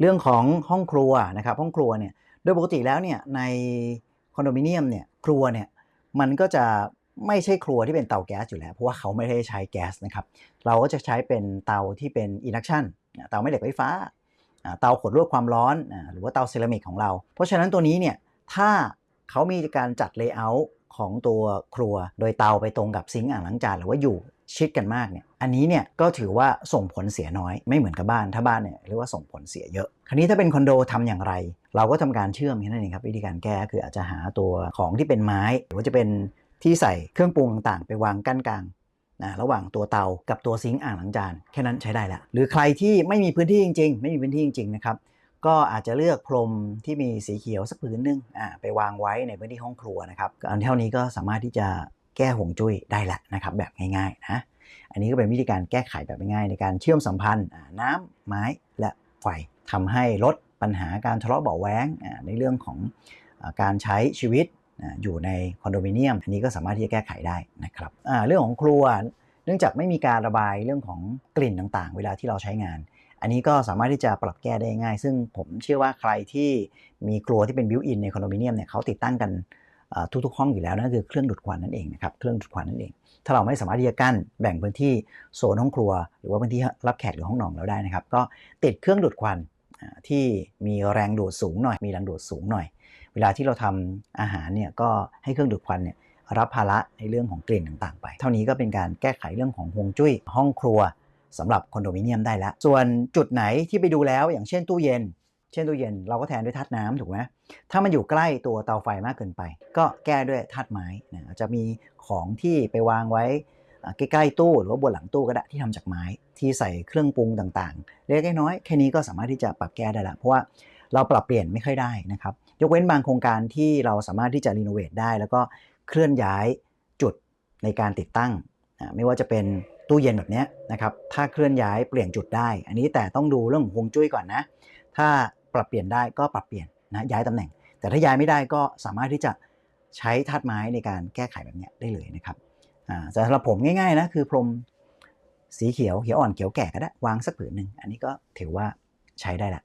เรื่องของห้องครัวนะครับห้องครัวเนี่ยโดยปกติแล้วเนี่ยในคอนโดมิเนียมเนี่ยครัวเนี่ยมันก็จะไม่ใช่ครัวที่เป็นเตาแก๊สอยู่แล้ว เพราะว่าเขาไม่ได้ใช้แก๊สนะครับเราก็จะใช้เป็นเตาที่เป็นอินดักชันเตาไม่เหล็กไฟฟ้า เตาขดลวดความร้อน หรือว่าเตาเซรามิกของเรา เพราะฉะนั้นตัวนี้เนี่ยถ้าเขามีการจัดเลเยอร์ของตัวครัว โดยเตาไปตรงกับซิงค์อ่างล้างจานหรือว่าอยู่ ชิดกันมากเนี่ยอันนี้เนี่ยก็ถือว่าส่งผลเสียน้อยไม่เหมือนกับบ้านถ้าบ้านเนี่ยเรียกว่าส่งผลเสียเยอะคราวนี้ถ้าเป็นคอนโดทำอย่างไร เราก็ทำการเชื่อมแค่นั้นเองครับวิธีการแก้คืออาจจะหาตัวของที่เป็นไม้ หรือว่าจะเป็นที่ใส่เครื่องปรุงต่างๆไปวางกั้นกลางนะระหว่างตัวเตากับตัวซิงค์อ่างล้างจานแค่นั้นใช้ได้ละหรือใครที่ไม่มีพื้นที่จริง ๆ ไม่มีพื้นที่จริงๆนะครับก็อาจจะเลือกพรมที่มีสีเขียวสักผืนหนึงอ่าไปวางไว้ในพื้นที่ห้องครัวนะครับอันเท่านี้ก็สามารถที่จะ แก้ห่วงจุ้ยได้ละนะครับแบบง่ายๆนะอันนี้ก็เป็นวิธีการแก้ไขแบบง่ายๆในการเชื่อมสัมพันธ์น้ำไม้และไฟทำให้ลดปัญหาการทะเลาะเบาะแว้งในเรื่องของการใช้ชีวิตอยู่ในคอนโดมิเนียม อันนี้ก็สามารถที่จะแก้ไขได้นะครับเรื่องของครัวเนื่องจากไม่มีการระบายเรื่องของกลิ่นต่างๆ เวลาที่เราใช้งาน อันนี้ก็สามารถที่จะปรับแก้ได้ง่าย ซึ่งผมเชื่อว่าใครที่มีครัวที่เป็นบิวอินในคอนโดมิเนียมเนี่ยเขาติดตั้งกัน ทุกๆห้องอยู่แล้วนั่นคือเครื่องดูดควันนั่นเองนะครับเครื่องดูดควันนั่นเอง ถ้าเราไม่สามารถที่จะกั้นแบ่งพื้นที่โซนห้องครัว หรือว่าพื้นที่รับแขกหรือห้องนอนเราได้นะครับ ก็ติดเครื่องดูดควันที่มีแรงดูดสูงหน่อย มีแรงดูดสูงหน่อย เวลาที่เราทำอาหารเนี่ยก็ให้เครื่องดูดควันเนี่ยรับภาระในเรื่องของกลิ่นต่างๆ ไป เท่านี้ก็เป็นการแก้ไขเรื่องของฮวงจุ้ย ห้องครัวสำหรับคอนโดมิเนียมได้แล้ว ส่วนจุดไหนที่ไปดูแล้ว อย่างเช่นตู้เย็น เช่นตู้เย็นเราก็แทนด้วยธาตุน้ำถูกไหมถ้ามันอยู่ใกล้ตัวเตาไฟมากเกินไป ก็แก้ด้วยธาตุไม้นะจะมีของที่ไปวางไว้ใกล้ๆตู้หรือว่าบนหลังตู้ก็ได้ที่ทำจากไม้ที่ใส่เครื่องปรุงต่างๆ เล็กน้อยแค่นี้ก็สามารถที่จะปรับแก้ได้ละเพราะว่าเราปรับเปลี่ยนไม่ค่อยได้นะครับ ยกเว้นบางโครงการที่เราสามารถที่จะรีโนเวทได้ แล้วก็เคลื่อนย้ายจุดในการติดตั้ง ไม่ว่าจะเป็นตู้เย็นแบบนี้นะครับ ถ้าเคลื่อนย้ายเปลี่ยนจุดได้ อันนี้แต่ต้องดูเรื่องของฮวงจุ้ยก่อนนะ ถ้า รับเปลี่ยนได้ก็ปรับเปลี่ยนนะย้ายตำแหน่ง แต่ถ้าย้ายไม่ได้ก็สามารถที่จะใช้ธาตุไม้ในการแก้ไขแบบนี้ได้เลยนะครับอ่าแต่สำหรับผมง่ายๆนะคือพรมสีเขียวเขียวอ่อนเขียวแก่ก็ได้วางสักผืนหนึ่งอันนี้ก็ถือว่าใช้ได้ละ